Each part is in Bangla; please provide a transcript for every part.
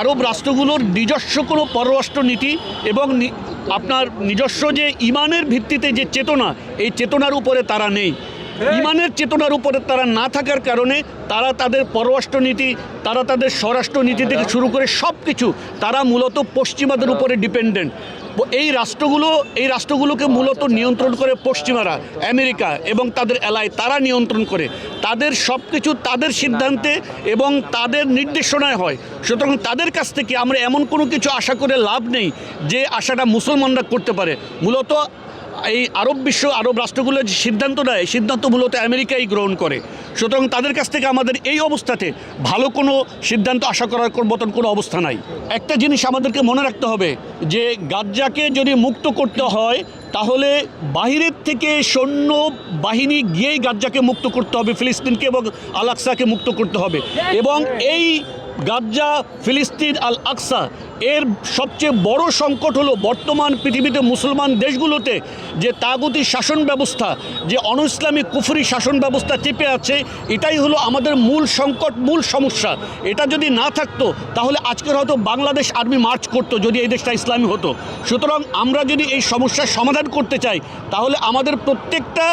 আরব রাষ্ট্রগুলোর নিজস্ব কোনো পররাষ্ট্র নীতি এবং আপনার নিজস্ব যে ইমানের ভিত্তিতে যে চেতনা এই চেতনার উপরে তারা নেই। ইমানের চেতনার উপরে তারা না থাকার কারণে তারা তাদের পররাষ্ট্র নীতি তারা তাদের স্বরাষ্ট্র নীতি থেকে শুরু করে সব কিছু তারা মূলত পশ্চিমাদের উপরে ডিপেন্ডেন্ট এই রাষ্ট্রগুলো, এই রাষ্ট্রগুলোকে মূলত নিয়ন্ত্রণ করে পশ্চিমারা, আমেরিকা এবং তাদের এলায় তারা নিয়ন্ত্রণ করে। তাদের সব কিছু তাদের সিদ্ধান্তে এবং তাদের নির্দেশনায় হয়। সুতরাং তাদের কাছ থেকে আমরা এমন কোনো কিছু আশা করে লাভ নেই যে আশাটা মুসলমানরা করতে পারে। মূলত এই আরব বিশ্ব, আরব রাষ্ট্রগুলো যে সিদ্ধান্ত নেয়, সিদ্ধান্ত মূলত আমেরিকাই গ্রহণ করে। সুতরাং তাদের কাছ থেকে আমাদের এই অবস্থাতে ভালো কোনো সিদ্ধান্ত আশা করার মতন কোনো অবস্থা নাই। একটা জিনিস আমাদেরকে মনে রাখতে হবে, যে গাজ্জাকে যদি মুক্ত করতে হয়, তাহলে বাহিরের থেকে সৈন্য বাহিনী গিয়েই গাজ্জাকে মুক্ত করতে হবে, ফিলিস্তিনকে এবং আল আকসাকে মুক্ত করতে হবে। এবং এই গাজ্জা, ফিলিস্তিন আল আকসা, এর সবচেয়ে বড় সংকট হলো বর্তমান পৃথিবীতে মুসলমান দেশগুলোতে যে তাগুতি শাসন ব্যবস্থা, যে অন ইসলামী কুফরি শাসন ব্যবস্থা চেপে আছে, এটাই হলো আমাদের মূল সংকট, মূল সমস্যা। এটা যদি না থাকতো, তাহলে আজকের হয়তো বাংলাদেশ আর্মি মার্চ করতো যদি এই দেশটা ইসলামী হতো। সুতরাং আমরা যদি এই সমস্যার সমাধান করতে চাই, তাহলে আমাদের প্রত্যেকটা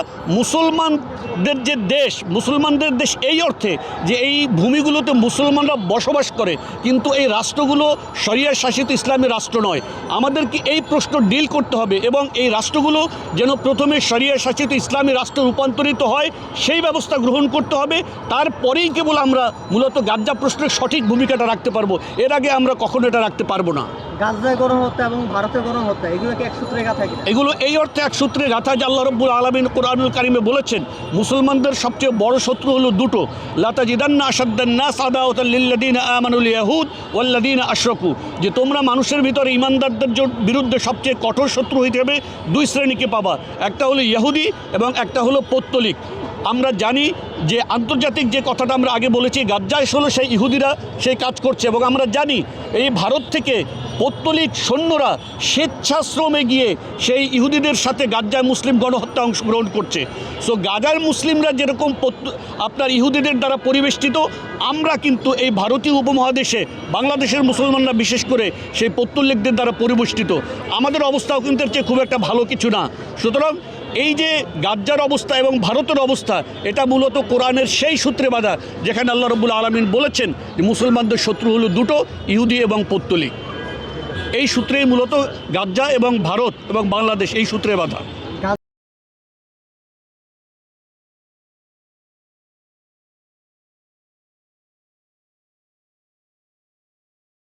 মুসলমানদের যে দেশ, মুসলমানদের দেশ এই অর্থে যে এই ভূমিগুলোতে মুসলমানরা বসবাস করে, কিন্তু এই রাষ্ট্রগুলো শরিয়া শাসিত ইসলামী রাষ্ট্র নয়। আমাদেরকে এই প্রশ্ন ডিল করতে হবে এবং এই রাষ্ট্রগুলো যেন প্রথমে শরিয়া শাসিত ইসলামী রাষ্ট্র রূপান্তরিত হয়, সেই ব্যবস্থা গ্রহণ করতে হবে। তারপরেই কেবল আমরা মূলত গাজ্জা প্রশ্নের সঠিক ভূমিকাটা রাখতে পারব। এর আগে আমরা কখনো এটা রাখতে পারব না। গাজায় গণহত্যা এবং ভারতে গণহত্যা এগুলো কি এক সূত্রে গাথা এগুলো এই অর্থে এক সূত্রে গাথা যে আল্লাহ রব্বুল আলমিন কোরআনুল কারিমে বলেছেন, মুসলমানদের সবচেয়ে বড় শত্রু হলো দুটো লাতা জিদান্না আসাদ্দান্না সাদাউতাল্লিল্লাদিন আমানুল ইয়াহুদ ওয়াল্লাদিন আশরকু, যে তোমরা মানুষের ভিতরে ইমানদারদের বিরুদ্ধে সবচেয়ে কঠোর শত্রু হইতে হবে দুই শ্রেণীকে পাবা, একটা হলো ইহুদি এবং একটা হলো পৌত্তলিক। আমরা জানি যে আন্তর্জাতিক যে কথাটা আমরা আগে বলেছি, গাজ্জায় হলো সেই ইহুদিরা সেই কাজ করছে এবং আমরা জানি এই ভারত থেকে পৌত্তলিক সৈন্যরা স্বেচ্ছাশ্রমে গিয়ে সেই ইহুদিদের সাথে গাজ্জায় মুসলিম গণহত্যা অংশগ্রহণ করছে। সো গাজার মুসলিমরা যেরকম আপনার ইহুদিদের দ্বারা পরিবেষ্টিত, আমরা কিন্তু এই ভারতীয় উপমহাদেশে বাংলাদেশের মুসলমানরা বিশেষ করে সেই পত্তলিকদের দ্বারা পরিবেষ্টিত। আমাদের অবস্থাও কিন্তু খুব একটা ভালো কিছু না। সুতরাং এই যে গাজ্জার অবস্থা এবং ভারতের অবস্থা, এটা মূলত কোরআনের সেই সূত্রে বাঁধা, যেখানে আল্লাহ রবুল আলমিন বলেছেন মুসলমানদের শত্রু হলো দুটো, ইহুদি এবং পত্তলিক এই সূত্রেই মূলত গাজ্জা এবং ভারত এবং বাংলাদেশ এই সূত্রে বাঁধা।